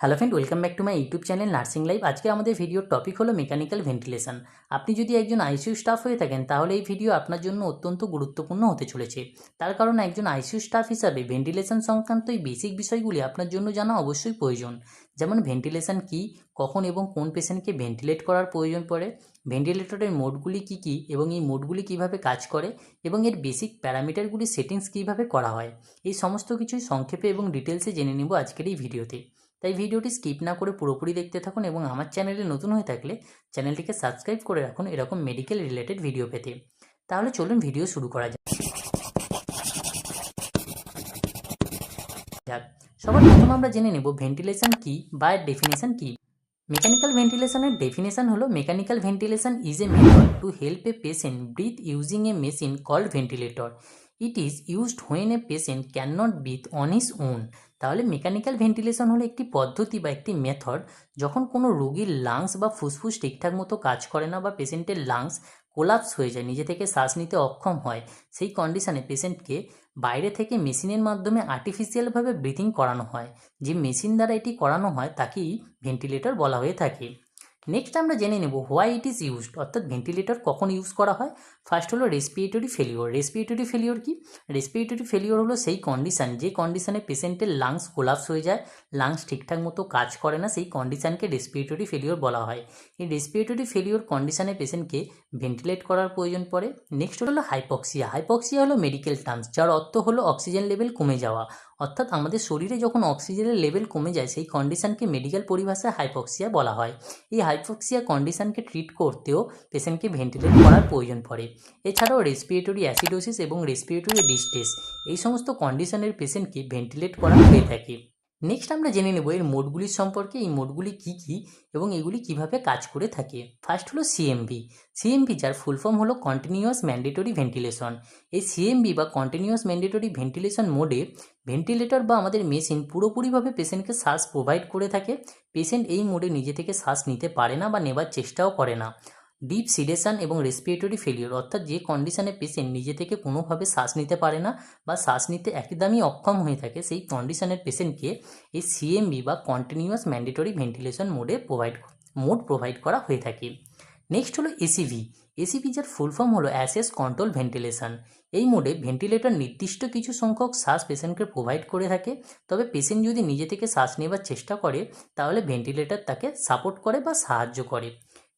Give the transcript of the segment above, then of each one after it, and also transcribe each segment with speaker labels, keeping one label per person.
Speaker 1: Hello friend welcome back to my YouTube channel nursing live আজকে আমাদের ভিডিওর topic হলো মেকানিক্যাল ভেন্টিলেশন আপনি যদি একজন আইসিইউ স্টাফ হয়ে থাকেন, তাহলে এই ভিডিও আপনার জন্য অত্যন্ত গুরুত্বপূর্ণ হতে চলেছে। তার কারণ একজন আইসিইউ স্টাফ হিসাবে ভেন্টিলেশন সংক্রান্ত এই বেসিক বিষয়গুলি আপনার জন্য জানা অবশ্যই প্রয়োজন। যেমন ভেন্টিলেশন কী, কখন এবং কোন পেশেন্টকে ভেন্টিলেট করার প্রয়োজন পড়ে ভেন্টিলেটরের মোডগুলি কী কী এবং এই মোডগুলি কীভাবে কাজ করে এবং এর বেসিক প্যারামিটারগুলি সেটিংস কীভাবে করা হয়। এই সমস্ত কিছুই সংক্ষেপে এবং ডিটেলসে জেনে নেব আজকের এই ভিডিওতে তাই ভিডিওটি স্কিপ না করে পুরোপুরি দেখতে থাকুন এবং আমার চ্যানেলে নতুন হয়ে থাকলে চ্যানেলটিকে সাবস্ক্রাইব করে রাখুন এরকম মেডিকেল রিলেটেড ভিডিও পেতে। তাহলে চলুন ভিডিও শুরু করা যাক। যাক, সবার প্রথম আমরা জেনে নেব ভেন্টিলেশন কি বা ডেফিনেশন কি। মেকানিক্যাল ভেন্টিলেশনের ডেফিনেশন হলো mechanical ventilation is a method to help a patient breathe using a machine called ventilator it is used when a patient can not breathe on his own তাহলে mechanical ventilation হলো একটি পদ্ধতি বা একটি method যখন কোনো রোগীর লাংস বা ফুসফুস ঠিকঠাক মতো কাজ করে না বা পেশেন্টের লাংস কোলাপস হয়ে যায়, নিজে থেকে শ্বাস নিতে অক্ষম হয়, সেই কন্ডিশনে পেশেন্টকে বাইরে থেকে মেশিনের মাধ্যমে আর্টিফিশিয়ালভাবে ব্রিথিং করানো হয়। যে মেশিন দ্বারা এটি করানো হয়, তাকেই ভেন্টিলেটর বলা হয়ে থাকে। নেক্সট আমরা জেনে নেব হোয়াই ইট ইজ ইউজড অর্থাৎ ভেন্টিলেটর কখন ইউজ করা হয়। ফার্স্ট হলো রেসপিরেটরি ফেলিওর রেসপিরেটরি ফেলিওর কি? রেসপিরেটরি ফেলিওর হলো সেই কন্ডিশান যে কন্ডিশানে পেশেন্টের লাংস কোলাপস হয়ে যায় লাংস ঠিকঠাক মতো কাজ করে না, সেই কন্ডিশানকে রেসপিরেটরি ফেলিওর বলা হয়। এই রেসপিরেটরি ফেলিওর কন্ডিশানে পেশেন্টকে ভেন্টিলেট করার প্রয়োজন পড়ে। নেক্সট হলো হাইপক্সিয়া হাইপক্সিয়া হলো মেডিকেল টার্মস যার অর্থ হলো অক্সিজেন লেভেল কমে যাওয়া। অর্থাৎ আমাদের শরীরে যখন অক্সিজেনের লেভেল কমে যায়, সেই কন্ডিশানকে মেডিকেল পরিভাষায় হাইপক্সিয়া বলা হয়। এই হাইপক্সিয়া কন্ডিশনকে ট্রিট করতেও পেশেন্টকে ভেন্টিলেট করার প্রয়োজন পড়ে। এছাড়াও রেসপিরেটরি অ্যাসিডোসিস এবং রেসপিরেটরি ডিস্টেস এই সমস্ত কন্ডিশনের পেশেন্টকে ভেন্টিলেট করা হয়ে থাকে। নেক্সট আমরা জেনে নেব এর মোডগুলির সম্পর্কে, এই মোডগুলি কী কী এবং এগুলি কীভাবে কাজ করে থাকে। ফার্স্ট হলো সিএমভি সিএমভি যার ফুল ফর্ম হলো কন্টিনিউয়াস ম্যান্ডেটরি ভেন্টিলেশন এই সিএমভি বা কন্টিনিউয়াস ম্যান্ডেটরি ভেন্টিলেশন মোডে ভেন্টিলেটর বা আমাদের মেশিন পুরোপুরিভাবে পেশেন্টকে শ্বাস প্রোভাইড করে থাকে। পেশেন্ট এই মোডে নিজে থেকে শ্বাস নিতে পারে না বা নেবার চেষ্টাও করে না। ডিপ সিডেশন এবং রেসপিরেটরি ফেলিওর অর্থাৎ যে কন্ডিশনে পেশেন্ট নিজে থেকে কোনোভাবে শ্বাস নিতে পারে না বা শ্বাস নিতে একদমই অক্ষম হয়ে থাকে, সেই কন্ডিশনের পেশেন্টকে এই সিএমবি বা কন্টিনিউয়াস ম্যান্ডেটরি ভেন্টিলেশন মোডে প্রোভাইড মোড প্রোভাইড করা হয়ে থাকে। নেক্সট হলো এসিভি এসিভি যার ফুল ফর্ম হলো অ্যাসেস কন্ট্রোল ভেন্টিলেশন এই মোডে ভেন্টিলেটর নির্দিষ্ট কিছু সংখ্যক শ্বাস পেশেন্টকে প্রোভাইড করে থাকে, তবে পেশেন্ট যদি নিজে থেকে শ্বাস নেবার চেষ্টা করে, তাহলে ভেন্টিলেটর তাকে সাপোর্ট করে বা সাহায্য করে।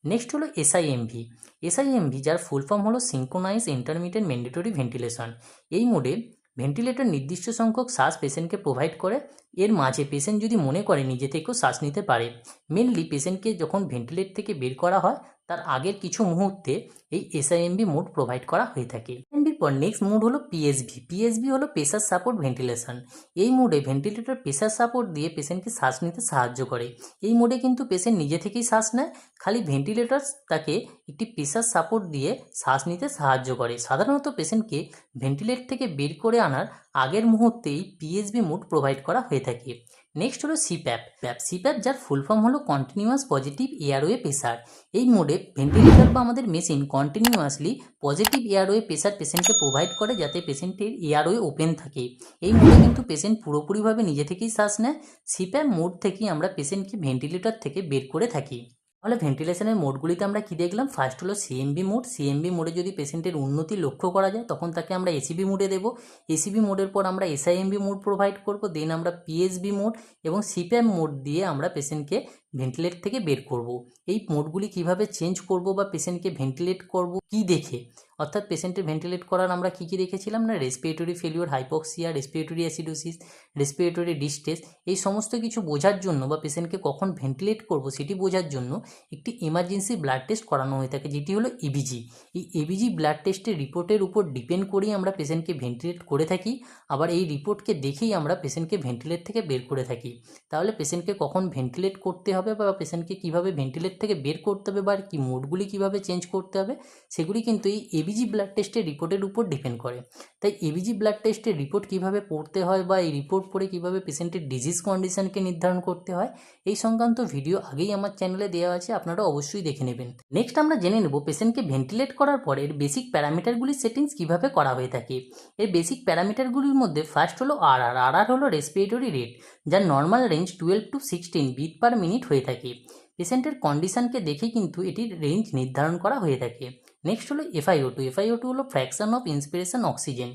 Speaker 1: নেক্সট হলো এসআইএমভি এসআইএমভি যার ফুল ফর্ম হলো সিঙ্কোনাইজ ইন্টারমিডিয়েট ম্যান্ডেটরি ভেন্টিলেশন এই মোডে ভেন্টিলেটর নির্দিষ্ট সংখ্যক শ্বাস পেশেন্টকে প্রোভাইড করে। এর মাঝে পেশেন্ট যদি মনে করে নিজে থেকেও শ্বাস নিতে পারে মেনলি পেশেন্টকে যখন ভেন্টিলেট থেকে বের করা হয়, তার আগের কিছু মুহূর্তে এই এসআইএমবি মোড প্রোভাইড করা হয়ে থাকে। এমবির পর নেক্সট মোড হলো পিএসভি পিএসভি হলো প্রেসার সাপোর্ট ভেন্টিলেশন এই মোডে ভেন্টিলেটর প্রেসার সাপোর্ট দিয়ে পেশেন্টকে শ্বাস নিতে সাহায্য করে। এই মোডে কিন্তু পেশেন্ট নিজে থেকেই শ্বাস নেয়, খালি ভেন্টিলেটর তাকে একটি প্রেশার সাপোর্ট দিয়ে শ্বাস নিতে সাহায্য করে। সাধারণত পেশেন্টকে ভেন্টিলেট থেকে বের করে আনার আগের মুহূর্তেই পিএসবি মোড প্রোভাইড করা হয়ে থাকে। নেক্সট হলো সিপ্যাপ প্যাপ সিপ্যাপ যার ফুল ফর্ম হলো কন্টিনিউয়াস পজিটিভ এয়ারওয়ে প্রেশার এই মোডে ভেন্টিলেটর বা আমাদের machine continuously positive airway pressure পেশেন্টকে প্রোভাইড করে যাতে পেশেন্টের এয়ারওয়ে ওপেন থাকে। এই মোডে কিন্তু পেশেন্ট পুরোপুরিভাবে নিজে থেকেই শ্বাস নেয়। সিপ্যাপ মোড থেকেই আমরা পেশেন্টকে ভেন্টিলেটর থেকে বের করে থাকি। তাহলে ভেন্টিলেশনের মোডগুলিতে আমরা কী দেখলাম? ফার্স্ট হলো সিএমবি মোড। সিএমবি মোডে যদি পেশেন্টের উন্নতি লক্ষ্য করা যায়, তখন তাকে আমরা এসিবি মোডে দেবো। এসিবি মোডের পর আমরা এসআইএমবি মোড প্রোভাইড করব দেন আমরা পিএসবি মোড এবং সিপিএম মোড দিয়ে আমরা পেশেন্টকে ভেন্টিলেট থেকে বের করব। এই মোডগুলি কীভাবে চেঞ্জ করব বা পেশেন্টকে ভেন্টিলেট করব, কি দেখে? অর্থাৎ পেশেন্টের ভেন্টিলেট করার আমরা কী কী দেখেছিলাম না? Respiratory failure hypoxia respiratory acidosis respiratory distress এই সমস্ত কিছু বোঝার জন্য বা পেশেন্টকে কখন ভেন্টিলেট করব সেটি বোঝার জন্য একটি এমার্জেন্সি ব্লাড টেস্ট করানো হয়ে থাকে, যেটি হলো ইবিজি এই এবিজি ব্লাড টেস্টের রিপোর্টের উপর ডিপেন্ড করেই আমরা পেশেন্টকে ভেন্টিলেট করে থাকি, আবার এই রিপোর্টকে দেখেই আমরা পেশেন্টকে ভেন্টিলেট থেকে বের করে থাকি। তাহলে পেশেন্টকে কখন ভেন্টিলেট করতে হবে বা পেশেন্টকে কীভাবে ভেন্টিলেট থেকে বের করতে হবে বা কি মোডগুলি কীভাবে চেঞ্জ করতে হবে, সেগুলি কিন্তু এই এবিজি এবিজি ব্লাড টেস্টের রিপোর্টের উপর ডিপেন্ড করে। তাই এবিজি ব্লাড টেস্টের রিপোর্ট কীভাবে পড়তে হয় বা এই রিপোর্ট পড়ে কীভাবে পেশেন্টের ডিজিজ কন্ডিশনকে নির্ধারণ করতে হয়, এই সংক্রান্ত ভিডিও আগেই আমার চ্যানেলে দেওয়া আছে, আপনারা অবশ্যই দেখে নেবেন। নেক্সট আমরা জেনে নেব পেশেন্টকে ভেন্টিলেট করার পর এর বেসিক প্যারামিটারগুলির সেটিংস কীভাবে করা হয়ে থাকে। এর বেসিক প্যারামিটারগুলির মধ্যে ফার্স্ট হলো আর আর আর আর হলো রেসপিরেটরি রেট যার normal range twelve to sixteen beat per minute হয়ে থাকে। পেশেন্টের কন্ডিশনকে দেখে কিন্তু এটির রেঞ্জ নির্ধারণ করা হয়ে থাকে। নেক্সট হলো এফআইও টু এফআইও টু হলো ফ্র্যাকশন অফ ইন্সপিরেশন অক্সিজেন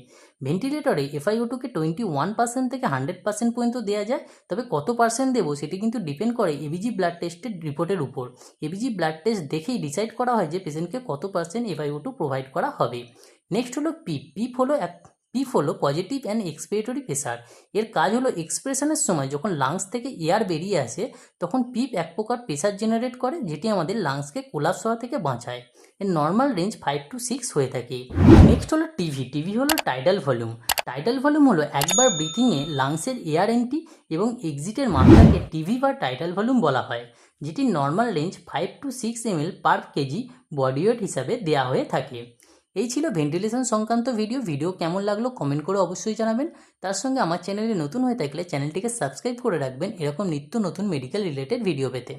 Speaker 1: ভেন্টিলেটরে এফআইও টুকে টোয়েন্টি ওয়ান পার্সেন্ট থেকে হান্ড্রেড পার্সেন্ট পর্যন্ত দেওয়া যায়। তবে কত পার্সেন্ট দেবো সেটি কিন্তু ডিপেন্ড করে এবিজি ব্লাড টেস্টের রিপোর্টের উপর। এবিজি ব্লাড টেস্ট দেখেই ডিসাইড করা হয় যে পেশেন্টকে কত পার্সেন্ট এফআইও টু প্রোভাইড করা হবে। নেক্সট হলো পিপ পিপ হলো এক পিপ হলো পজিটিভ অ্যান্ড এক্সপিরেটরি প্রেশার এর কাজ হলো এক্সপ্রেশনের সময় যখন লাংস থেকে এয়ার বেরিয়ে আসে, তখন পিপ এক প্রকার প্রেশার জেনারেট করে, যেটি আমাদের লাংসকে কোলাপস হওয়া থেকে বাঁচায়। এর normal range five to six হয়ে থাকে। নেক্সট হলো টিভি টিভি হলো টাইডাল ভলিউম টাইডাল ভলিউম হলো একবার ব্রিথিংয়ে লাংসের এয়ার এন্ট্রি এবং এক্সিটের মাত্রাকে টিভি বা টাইডাল ভলিউম বলা হয়, যেটি normal range five to six M per KG body weight হিসাবে দেওয়া হয়ে থাকে। এই ছিল ভেন্টিলেশন সংক্রান্ত ভিডিও ভিডিও কেমন লাগল কমেন্ট করে অবশ্যই জানাবেন। তার সঙ্গে আমার চ্যানেলে নতুন হয়ে থাকলে চ্যানেলটিকে সাবস্ক্রাইব করে রাখবেন। এরকম নিত্য নতুন মেডিকেল রিলেটেড ভিডিও পেতে।